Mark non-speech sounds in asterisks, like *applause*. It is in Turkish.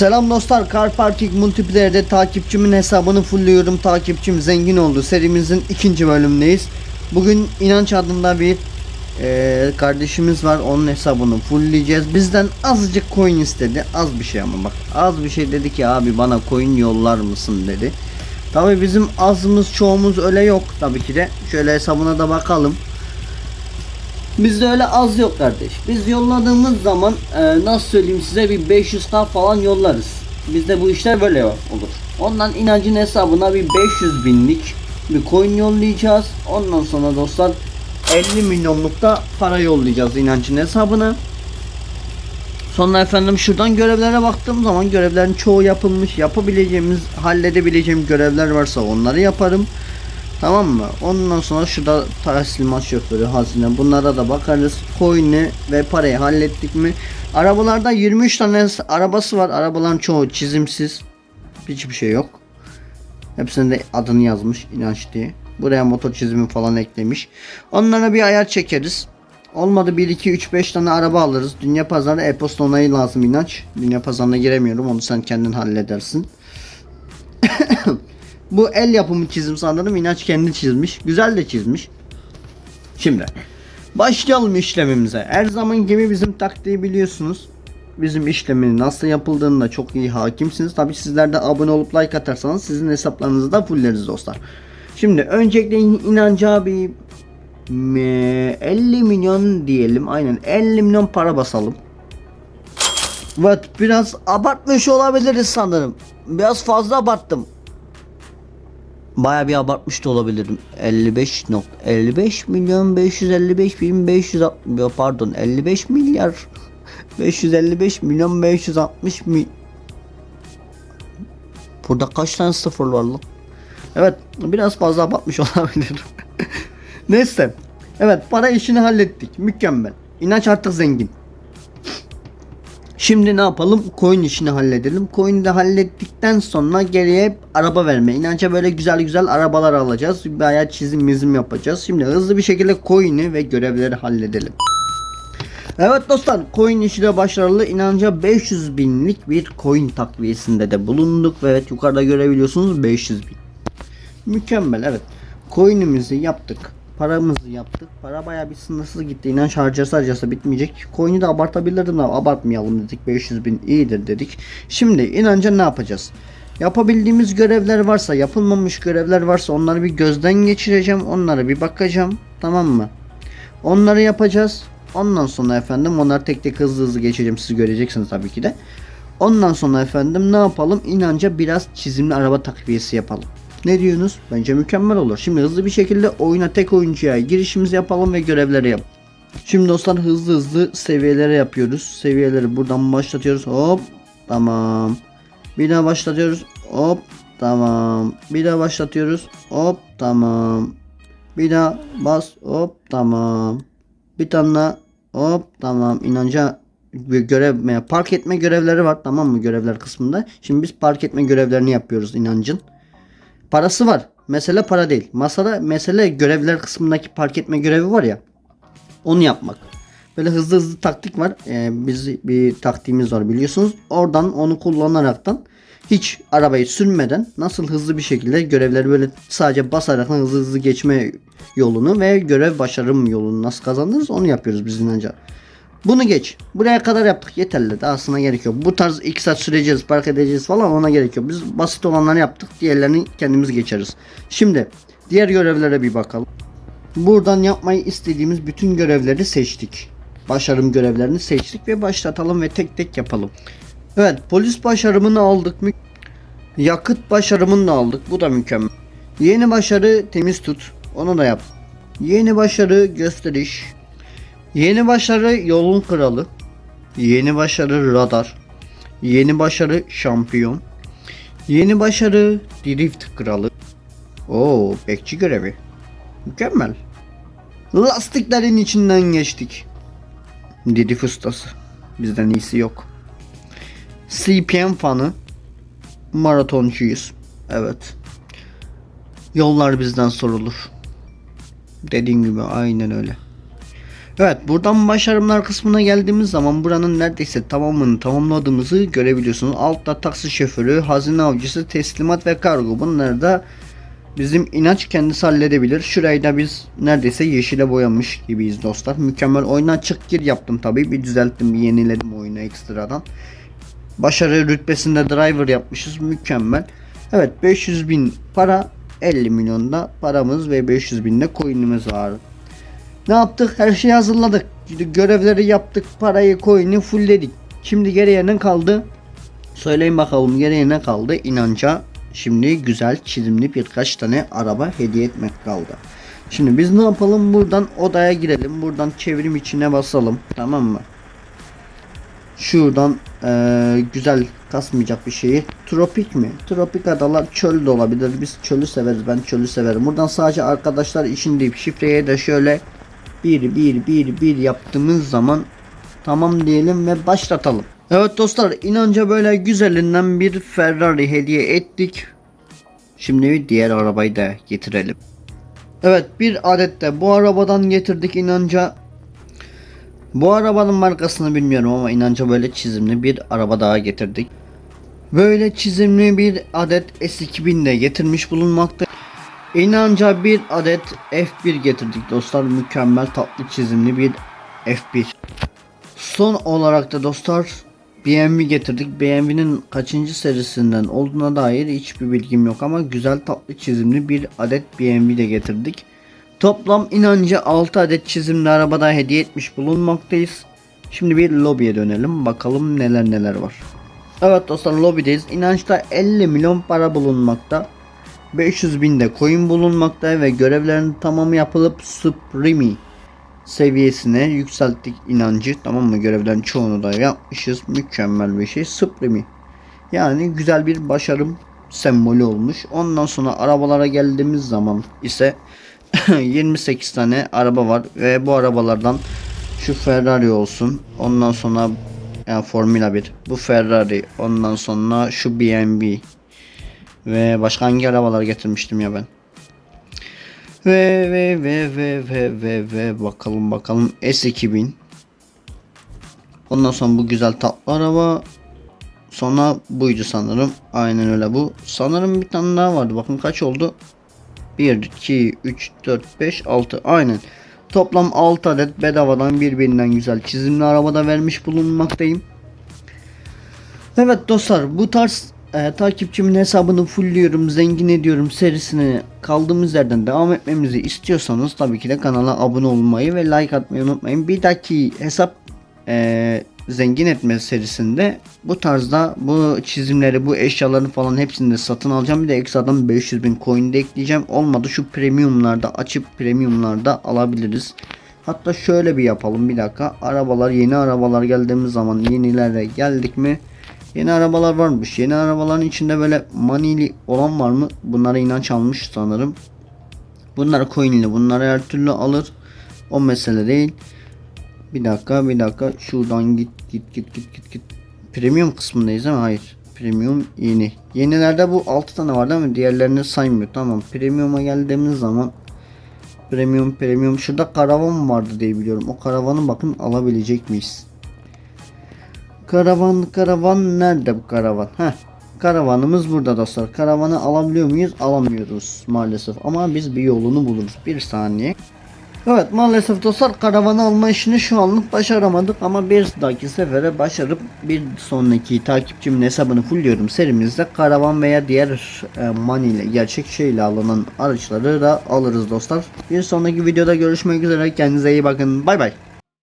Selam dostlar, Car Parking Multiplayer'de takipçimin hesabını fullüyorum. Takipçim zengin oldu. Serimizin ikinci bölümündeyiz. Bugün inanç adında bir eee, kardeşimiz var. Onun hesabını fullleyeceğiz. Bizden azıcık coin istedi. Az bir şey ama bak. Az bir şey dedi ki abi bana coin yollar mısın dedi. Tabi bizim azımız çoğumuz öyle yok tabii ki de. Şöyle hesabına da bakalım. Bizde öyle az yok kardeş. Biz yolladığımız zaman e, nasıl söyleyeyim size bir 500k falan yollarız. Bizde bu işler böyle olur. Ondan inancın hesabına bir 500 binlik bir coin yollayacağız. Ondan sonra dostlar 50 milyonluk da para yollayacağız inancın hesabına. Sonra efendim şuradan görevlere baktığım zaman görevlerin çoğu yapılmış. Yapabileceğimiz, halledebileceğim görevler varsa onları yaparım. Tamam mı? Ondan sonra şurada teslimat şoförü, hazine bunlara da bakarız. Coin'i ve parayı hallettik mi? Arabalarda 23 tane arabası var. Arabaların çoğu çizimsiz. Hiçbir şey yok. Hepsinde de adını yazmış inanç diye. Buraya motor çizimi falan eklemiş. Onlara bir ayar çekeriz. Olmadı 1 2 3 5 tane araba alırız. Dünya pazarı e-posta onayı lazım inanç. Dünya pazarına giremiyorum. Onu sen kendin halledersin. *coughs* Bu el yapımı çizim sanırım inanç kendi çizmiş. Güzel de çizmiş. Şimdi başlayalım işlemimize. Her zaman gibi bizim taktiği biliyorsunuz. Bizim işlemin nasıl yapıldığını da çok iyi hakimsiniz. Tabi sizler de abone olup like atarsanız sizin hesaplarınızı da fulleriz dostlar. Şimdi öncelikle inanca bir 50 milyon diyelim. Aynen 50 milyon para basalım. Evet biraz abartmış olabiliriz sanırım. Biraz fazla abarttım. Baya bir abartmış da olabilirim. 55 nok 55 milyon 555 bin 500 pardon 55 milyar 555 milyon 560 mi Burada kaç tane sıfır var lan? Evet biraz fazla abartmış *laughs* olabilirim. Neyse. Evet para işini hallettik. Mükemmel. İnanç artık zengin. Şimdi ne yapalım? Coin işini halledelim. Coin'i de hallettikten sonra geriye araba verme. İnanca böyle güzel güzel arabalar alacağız. Bayağı çizim mizim yapacağız. Şimdi hızlı bir şekilde coin'i ve görevleri halledelim. Evet dostlar coin işi de başarılı inanca 500 binlik bir coin takviyesinde de bulunduk ve evet yukarıda görebiliyorsunuz 500 bin. Mükemmel evet. Coin'imizi yaptık. Paramızı yaptık. Para bayağı bir sınırsız gitti. İnanç harcası harcası bitmeyecek. Coin'i de abartabilirdim ama abartmayalım dedik. 500 bin iyidir dedik. Şimdi inanca ne yapacağız? Yapabildiğimiz görevler varsa, yapılmamış görevler varsa onları bir gözden geçireceğim. Onlara bir bakacağım. Tamam mı? Onları yapacağız. Ondan sonra efendim onları tek tek hızlı hızlı geçeceğim. Siz göreceksiniz tabii ki de. Ondan sonra efendim ne yapalım? İnanca biraz çizimli araba takviyesi yapalım. Ne diyorsunuz? Bence mükemmel olur. Şimdi hızlı bir şekilde oyuna tek oyuncuya girişimizi yapalım ve görevleri yap. Şimdi dostlar hızlı hızlı seviyelere yapıyoruz. Seviyeleri buradan başlatıyoruz. Hop. Tamam. Bir daha başlatıyoruz. Hop. Tamam. Bir daha başlatıyoruz. Hop. Tamam. Bir daha bas. Hop. Tamam. Bir tane daha. Hop. Tamam. İnanca bir görev park etme görevleri var tamam mı görevler kısmında. Şimdi biz park etme görevlerini yapıyoruz inancın. Parası var. Mesele para değil. Masada mesele görevler kısmındaki park etme görevi var ya. Onu yapmak. Böyle hızlı hızlı taktik var. Ee, biz bir taktiğimiz var biliyorsunuz. Oradan onu kullanaraktan hiç arabayı sürmeden nasıl hızlı bir şekilde görevleri böyle sadece basarak hızlı hızlı geçme yolunu ve görev başarım yolunu nasıl kazanırız onu yapıyoruz biz inanca. Bunu geç. Buraya kadar yaptık yeterli. Dahasına gerek yok. Bu tarz 2 saat süreceğiz, park edeceğiz falan ona gerek yok. Biz basit olanları yaptık. Diğerlerini kendimiz geçeriz. Şimdi diğer görevlere bir bakalım. Buradan yapmayı istediğimiz bütün görevleri seçtik. Başarım görevlerini seçtik ve başlatalım ve tek tek yapalım. Evet polis başarımını aldık mı? Yakıt başarımını da aldık. Bu da mükemmel. Yeni başarı temiz tut. Onu da yap. Yeni başarı gösteriş. Yeni başarı yolun kralı. Yeni başarı radar. Yeni başarı şampiyon. Yeni başarı drift kralı. Oo, bekçi görevi. Mükemmel. Lastiklerin içinden geçtik. Drift ustası. Bizden iyisi yok. CPM fanı. Maratoncuyuz. Evet. Yollar bizden sorulur. Dediğim gibi aynen öyle. Evet buradan başarımlar kısmına geldiğimiz zaman buranın neredeyse tamamını tamamladığımızı görebiliyorsunuz. Altta taksi şoförü, hazine avcısı, teslimat ve kargo bunları da bizim inanç kendisi halledebilir. Şurayı da biz neredeyse yeşile boyamış gibiyiz dostlar. Mükemmel oyuna açık gir yaptım tabi. Bir düzelttim bir yeniledim oyunu ekstradan. Başarı rütbesinde driver yapmışız mükemmel. Evet 500 bin para 50 milyonda paramız ve 500 binde coin'imiz var. Ne yaptık? Her şeyi hazırladık. Görevleri yaptık. Parayı, coin'i fullledik. Şimdi geriye ne kaldı? Söyleyin bakalım geriye ne kaldı? İnanca şimdi güzel çizimli birkaç tane araba hediye etmek kaldı. Şimdi biz ne yapalım? Buradan odaya girelim. Buradan çevrim içine basalım. Tamam mı? Şuradan eee, güzel kasmayacak bir şeyi. Tropik mi? Tropik adalar çöl de olabilir. Biz çölü severiz. Ben çölü severim. Buradan sadece arkadaşlar için deyip şifreye de şöyle 1 1 1 1 yaptığımız zaman tamam diyelim ve başlatalım. Evet dostlar inanca böyle güzelinden bir Ferrari hediye ettik. Şimdi diğer arabayı da getirelim. Evet bir adet de bu arabadan getirdik inanca. Bu arabanın markasını bilmiyorum ama inanca böyle çizimli bir araba daha getirdik. Böyle çizimli bir adet S2000 de getirmiş bulunmakta. İnanca bir adet F1 getirdik dostlar. Mükemmel tatlı çizimli bir F1. Son olarak da dostlar BMW getirdik. BMW'nin kaçıncı serisinden olduğuna dair hiçbir bilgim yok ama güzel tatlı çizimli bir adet BMW de getirdik. Toplam inancı 6 adet çizimli arabada hediye etmiş bulunmaktayız. Şimdi bir lobiye dönelim bakalım neler neler var. Evet dostlar lobideyiz. İnançta 50 milyon para bulunmakta. 500 bin de coin bulunmakta ve görevlerin tamamı yapılıp Supremi seviyesine yükselttik inancı. Tamam mı? Görevlerin çoğunu da yapmışız. Mükemmel bir şey. Supremi. Yani güzel bir başarım sembolü olmuş. Ondan sonra arabalara geldiğimiz zaman ise *laughs* 28 tane araba var ve bu arabalardan şu Ferrari olsun. Ondan sonra yani Formula 1. Bu Ferrari. Ondan sonra şu BMW. Ve başka hangi arabalar getirmiştim ya ben. Ve ve ve ve ve ve ve bakalım bakalım S2000. Ondan sonra bu güzel tatlı araba. Sonra buydu sanırım. Aynen öyle bu. Sanırım bir tane daha vardı. Bakın kaç oldu? 1, 2, 3, 4, 5, 6. Aynen. Toplam 6 adet bedavadan birbirinden güzel çizimli arabada vermiş bulunmaktayım. Evet dostlar bu tarz e, takipçimin hesabını fullliyorum, zengin ediyorum serisine kaldığımız yerden devam etmemizi istiyorsanız tabii ki de kanala abone olmayı ve like atmayı unutmayın. Bir dahaki hesap e, zengin etme serisinde bu tarzda bu çizimleri, bu eşyaları falan hepsini de satın alacağım. Bir de ekstradan 500 bin coin de ekleyeceğim. Olmadı şu premiumlarda açıp premiumlarda alabiliriz. Hatta şöyle bir yapalım bir dakika. Arabalar yeni arabalar geldiğimiz zaman yenilere geldik mi? Yeni arabalar varmış. Yeni arabaların içinde böyle manili olan var mı? Bunlara inanç almış sanırım. Bunlar coinli. Bunları her türlü alır. O mesele değil. Bir dakika bir dakika. Şuradan git git git git git git. Premium kısmındayız ama hayır. Premium yeni. Yenilerde bu 6 tane var değil mi? Diğerlerini saymıyor. Tamam. Premium'a geldiğimiz zaman Premium premium. Şurada karavan vardı diye biliyorum. O karavanı bakın alabilecek miyiz? Karavan karavan nerede bu karavan? Heh. Karavanımız burada dostlar. Karavanı alabiliyor muyuz? Alamıyoruz maalesef. Ama biz bir yolunu buluruz. Bir saniye. Evet maalesef dostlar karavanı alma işini şu anlık başaramadık ama bir dahaki sefere başarıp bir sonraki takipçimin hesabını fullliyorum serimizde karavan veya diğer e, money ile gerçek şeyle alınan araçları da alırız dostlar. Bir sonraki videoda görüşmek üzere kendinize iyi bakın bay bay.